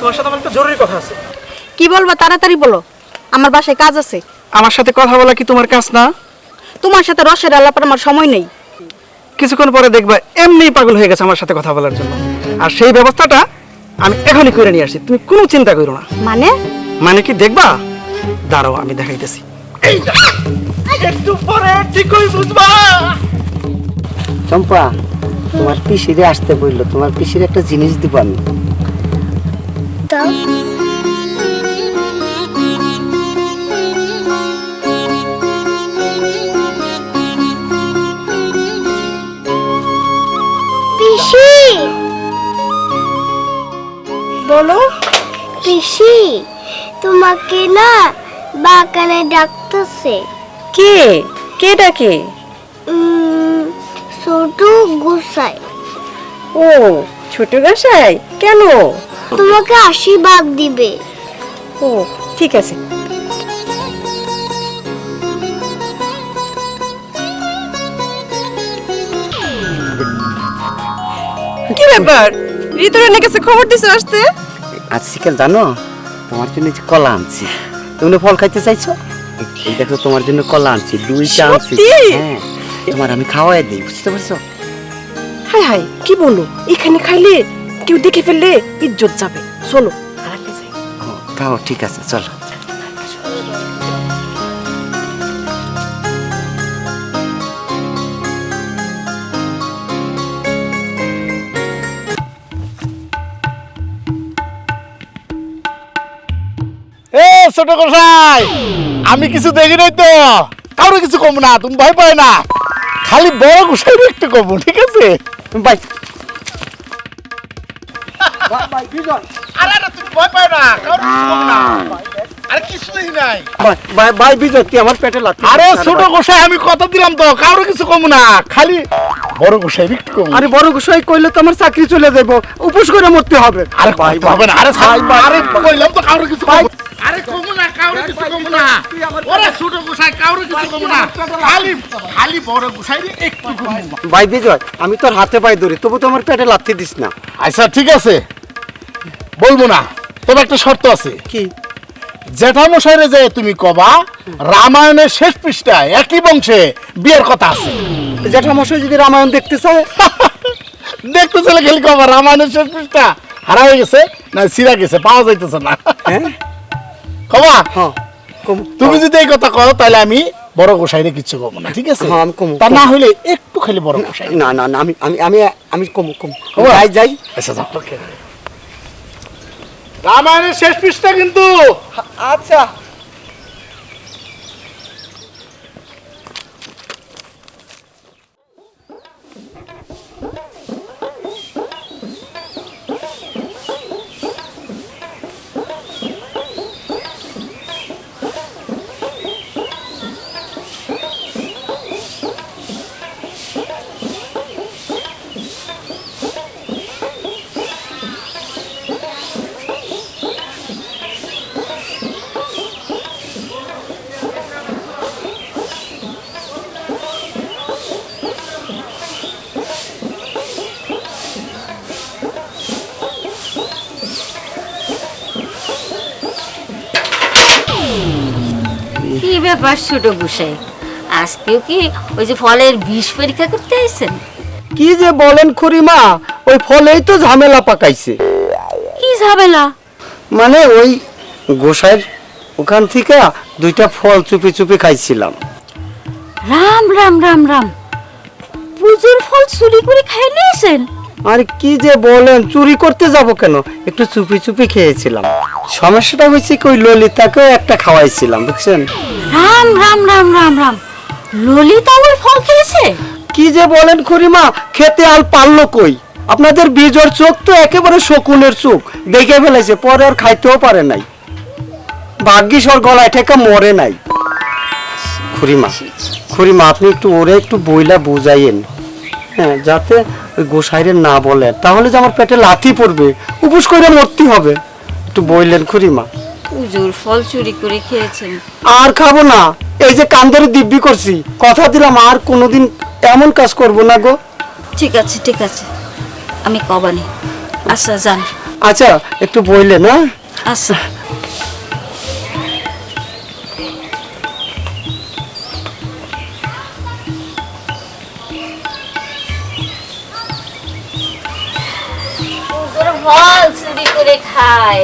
তোমার সাথে আমার একটা জরুরি কথা আছে। কি বলব তাড়াতাড়ি বলো। আমার বাসায় কাজ আছে। আমার সাথে কথা বলা কি তোমার কাজ না? তোমার সাথে রসের আলাপের আমার সময় নেই। কিছুক্ষণ পরে দেখবা এমনিই পাগল হয়ে গেছে আমার সাথে কথা বলার জন্য। আর সেই ব্যবস্থাটা আমি এখনই করে নিয়ে আসছি তুমি কোনো চিন্তা করো না। মানে? মানে কি দেখবা? দাঁড়াও আমি দেখাইতেছি। একটু পরে ঠিকই বুঝবা। চম্পা তোমার পিসিরে আসতে বলল তোমার পিসির একটা জিনিস দিব আমি। পিসি! বলো? পিসি তোমাকে না বাগানে ডাকতেছে। কে? কে ডাকে ছোট গুসাই। ও ছোট গাছাই কেন? তোমাকে আশীর্বাদ দিবে। ও ঠিক আছে। কি ব্যাপার? ঋতুরানী কাছে খবর দিছে আসতে? আজ শিকাল জানো? তোমার জন্য যে কলা আনছি। তুমি ফল খাইতে চাইছো? এই দেখো তোমার জন্য কলা আনছি দুইটা আনছি। সত্যি? হ্যাঁ তোমার আমি খাওয়াই দিই বুঝতে পারছ? হাই হাই কি বলো? এখানে খাইলে কেউ দেখে ফেললে ইজ্জত যাবে। চলো আড়ালে যাই ও, ঠিক আছে চলো। এ ছোট কসাই আমি কিছু দেখি নাই তো। কারও কিছু কম না তুমি ভয় পায় না। খালি বড় গোসাই একটু কম ঠিক আছে? বাই। আরে আরে তুমি ভয় পায় না। কারও না। আরে কিছু নাই। বাই বাই বিজয় তুই আমার পেটে লাগছে আরে ছোট গোসাই আমি কথা দিলাম তো কারও কিছু কম না। খালি বড় গোসাই একটু কম। আরে বড় গোসাই কইলে তো আমার চাকরি চলে যাব উপোস করে মরতে হবে। আরে ভাই হবে না। আরে ভাই আরে কইলাম তো কারও কিছু কম আরে কম না কারও কিছু কম না। ওরে ছোট গোসাই কারও কিছু কম না। খালি খালি বড় গোসাই একটু কম। ভাই বিজয় আমি তোর হাতে পায়ে ধরি তবু তো আমার পেটে লাথি দিস না। আচ্ছা ঠিক আছে। বলব না তবে একটা শর্ত আছে। কি? জেঠামশাইরে যে তুমি কবা রামায়ণের শেষ পৃষ্ঠায় একই বংশে বিয়ের কথা আছে। জ্যাঠামশাই যদি রামায়ণ দেখতে চায়? দেখতে চলে খেলি কবা রামায়ণের শেষ পৃষ্ঠা হারা হয়ে গেছে না সিরা গেছে পাওয়া যাইতেছে না। হ্যাঁ? কবা? হ্যাঁ তুমি যদি এই কথা কও তাহলে আমি বড় গোসাইরে কিচ্ছু কব না ঠিক আছে? হ্যাঁ, আমি কমু, তা না হইলে একটু খালি বড় গোসাই। না না না আমি আমি আমি আমি কম কম। যাই যাই। আচ্ছা যাও। রামায়ণের শেষ পৃষ্ঠা কিন্তু। আচ্ছা কি ব্যাপার ছোট গুসাই আজকেও কি ওই যে ফলের বিষ পরীক্ষা করতে আসছেন? কি যে বলেন খুড়িমা ওই ফলেই তো ঝামেলা পাকাইছে। কি ঝামেলা? মানে ওই গোসাইয়ের ওখান থেকে দুইটা ফল চুপি চুপি খাইছিলাম। রাম রাম রাম রাম। পুজোর ফল চুরি করে খাই নিয়েছেন আর কি যে বলেন চুরি করতে যাব কেন? একটু চুপি চুপি খেয়েছিলাম। সমস্যাটা হয়েছে কি ওই ললিতাকেও একটা খাওয়াইছিলাম বুঝছেন? রাম রাম রাম রাম রাম। ললিতা ওই ফল খেয়েছে? কি যে বলেন খুড়িমা খেতে আর পারল কই? আপনাদের বীজর চোখ তো একেবারে শকুনের চোখ। দেখে ফেলেছে পরে আর খাইতেও পারে নাই। ভাগ্যিস ওর গলায় ঠেকা মরে নাই। খুড়িমা খুড়িমা আপনি একটু ওরে একটু বইলা বুঝাইয়েন। হ্যাঁ যাতে ওই গোসাইরে না বলেন তাহলে যে আমার পেটে লাথি পড়বে উপোস করে মরতে হবে। একটু বইলেন খুরিমা উজুর ফল চুরি করে খেয়েছেন। আর খাব না এই যে কান্দারে দিব্যি করছি কথা দিলাম আর কোনোদিন এমন কাজ করব না গো। ঠিক আছে ঠিক আছে আমি কবানি। আচ্ছা যান। আচ্ছা একটু বইলেন হ্যাঁ? আচ্ছা। ফল করে খায়